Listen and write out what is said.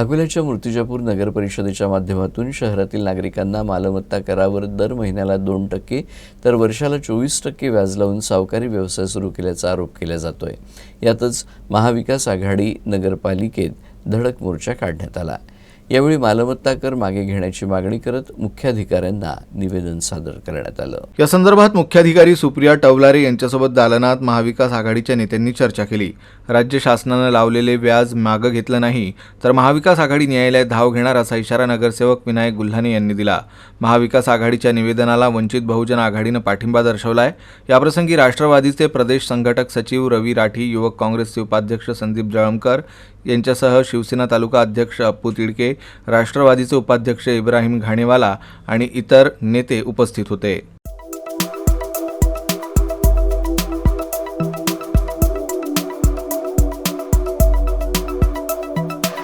अकोल्याच्या मूर्तिजापूर नगर परिषदेच्या माध्यमातून शहरातील नागरिकांना मालमत्ता करावर दर महिन्याला दोन टक्के तर वर्षाला चोवीस टक्के व्याज लावून सावकारी व्यवसाय सुरू केल्याचा आरोप केला जातोय. यातच महाविकास आघाडी नगरपालिकेत धडक मोर्चा काढण्यात आला. यावेळी मालमत्ता कर मागे घेण्याची मागणी करत मुख्याधिकाऱ्यांना निवेदन सादर करण्यात आलं. या संदर्भात मुख्याधिकारी सुप्रिया टवलारे यांच्यासोबत दालनात महाविकास आघाडीच्या नेत्यांनी चर्चा केली. राज्य शासनानं लावलेले व्याज मागं घेतलं नाही तर महाविकास आघाडी न्यायालयात धाव घेणार असा इशारा नगरसेवक विनायक गुल्हाने यांनी दिला. महाविकास आघाडीच्या निवेदनाला वंचित बहुजन आघाडीनं पाठिंबा दर्शवलाय. याप्रसंगी राष्ट्रवादीचे प्रदेश संघटक सचिव रवी राठी युवक काँग्रेसचे उपाध्यक्ष संदीप जळमकर यांच्यासह शिवसेना तालुका अध्यक्ष अप्पू तिडके राष्ट्रवादीचे उपाध्यक्ष इब्राहिम घाणेवाला आणि इतर नेते उपस्थित होते.